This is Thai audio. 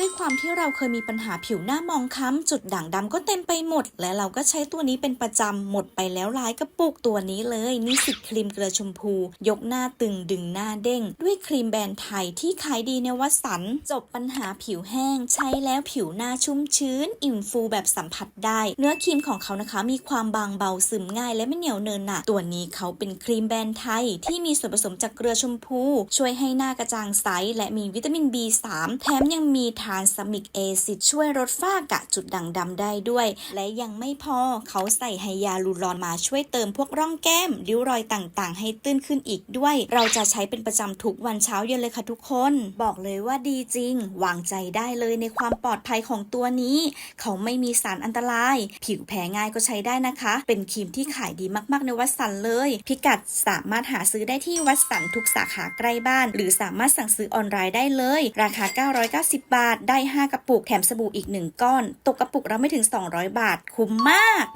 ด้วยความที่เราเคยมีปัญหาผิวหน้ามองค้ำจุดด่างดำก็เต็มไปหมด และเราก็ใช้ตัวนี้เป็นประจำหมดไปแล้วหลายกระปุกตัวนี้เลยนิสิตครีมเกลือชมพู ยกหน้าตึงดึงหน้าเด้ง ด้วยครีมแบรนด์ไทยที่ขายดีในวัดสันจบปัญหาผิวแห้ง ใช้แล้วผิวหน้าชุ่มชื้น อิ่มฟูแบบสัมผัสได้ เนื้อครีมของเขานะคะ มีความบางเบาซึมง่าย และไม่เหนียวเนินหนะตัวนี้เขาเป็นครีมแบรนด์ไทย ที่มีส่วนผสมจากเกลือชมพู ช่วยให้หน้ากระจ่างใสและมีวิตามิน B3 แถมยังมีทานซามิกเอซิดช่วยลดฝ้ากะจุดด่างดำได้ด้วย และยังไม่พอเขาใส่ไฮยาลูรอนมาช่วยเติมพวกร่องแก้ม ริ้วรอยต่างๆ ให้ตื้นขึ้นอีกด้วย เราจะใช้เป็นประจำทุกวันเช้าเย็นเลยค่ะทุกคน บอกเลยว่าดีจริง วางใจได้เลยในความปลอดภัยของตัวนี้ เขาไม่มีสารอันตราย ผิวแพ้ง่ายก็ใช้ได้นะคะ เป็นครีมที่ขายดีมากๆในวัดสันเลย พิกัดสามารถหาซื้อได้ที่วัดสันทุกสาขาใกล้บ้าน หรือสามารถสั่งซื้อออนไลน์ได้เลย ราคา 990 บาทได้ 5 กระปุกแถมสบู่อีก 1 ก้อน ตกกระปุกเราไม่ถึง 200 บาท คุ้มมาก